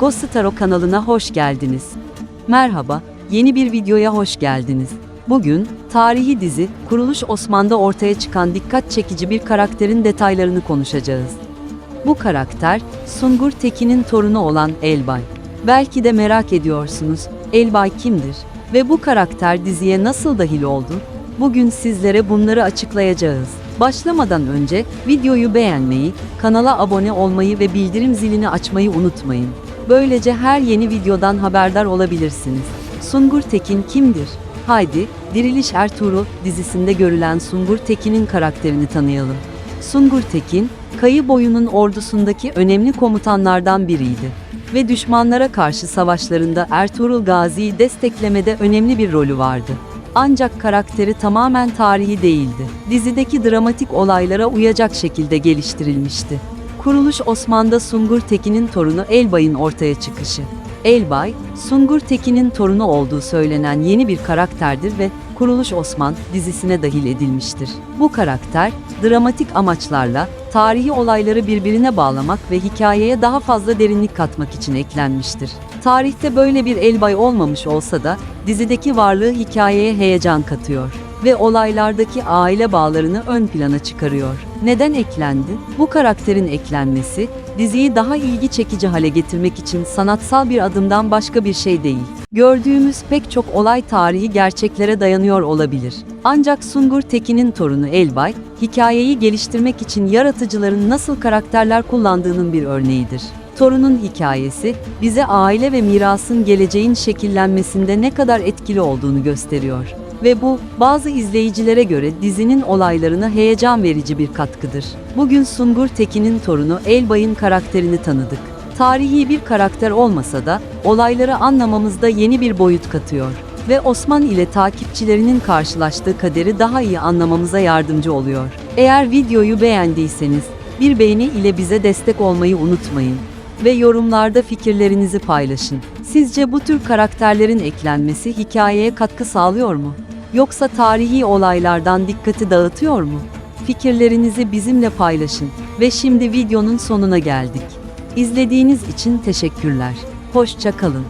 Ghostaro kanalına hoş geldiniz. Merhaba, yeni bir videoya hoş geldiniz. Bugün, tarihi dizi, Kuruluş Osman'da ortaya çıkan dikkat çekici bir karakterin detaylarını konuşacağız. Bu karakter, Sungur Tekin'in torunu olan Elbay. Belki de merak ediyorsunuz, Elbay kimdir? Ve bu karakter diziye nasıl dahil oldu? Bugün sizlere bunları açıklayacağız. Başlamadan önce videoyu beğenmeyi, kanala abone olmayı ve bildirim zilini açmayı unutmayın. Böylece her yeni videodan haberdar olabilirsiniz. Sungur Tekin kimdir? Haydi, Diriliş Ertuğrul dizisinde görülen Sungur Tekin'in karakterini tanıyalım. Sungur Tekin, Kayı boyunun ordusundaki önemli komutanlardan biriydi ve düşmanlara karşı savaşlarında Ertuğrul Gazi'yi desteklemede önemli bir rolü vardı. Ancak karakteri tamamen tarihi değildi. Dizideki dramatik olaylara uyacak şekilde geliştirilmişti. Kuruluş Osman'da Sungur Tekin'in torunu Elbay'ın ortaya çıkışı. Elbay, Sungur Tekin'in torunu olduğu söylenen yeni bir karakterdir ve Kuruluş Osman dizisine dahil edilmiştir. Bu karakter, dramatik amaçlarla tarihi olayları birbirine bağlamak ve hikayeye daha fazla derinlik katmak için eklenmiştir. Tarihte böyle bir elbay olmamış olsa da dizideki varlığı hikayeye heyecan katıyor ve olaylardaki aile bağlarını ön plana çıkarıyor. Neden eklendi? Bu karakterin eklenmesi diziyi daha ilgi çekici hale getirmek için sanatsal bir adımdan başka bir şey değil. Gördüğümüz pek çok olay tarihi gerçeklere dayanıyor olabilir. Ancak Sungur Tekin'in torunu Elbay, hikayeyi geliştirmek için yaratıcıların nasıl karakterler kullandığının bir örneğidir. Torunun hikayesi, bize aile ve mirasın geleceğin şekillenmesinde ne kadar etkili olduğunu gösteriyor. Ve bu, bazı izleyicilere göre dizinin olaylarına heyecan verici bir katkıdır. Bugün Sungur Tekin'in torunu Elbay'ın karakterini tanıdık. Tarihi bir karakter olmasa da, olayları anlamamızda yeni bir boyut katıyor. Ve Osman ile takipçilerinin karşılaştığı kaderi daha iyi anlamamıza yardımcı oluyor. Eğer videoyu beğendiyseniz, bir beğeni ile bize destek olmayı unutmayın ve yorumlarda fikirlerinizi paylaşın. Sizce bu tür karakterlerin eklenmesi hikayeye katkı sağlıyor mu? Yoksa tarihi olaylardan dikkati dağıtıyor mu? Fikirlerinizi bizimle paylaşın ve şimdi videonun sonuna geldik. İzlediğiniz için teşekkürler. Hoşça kalın.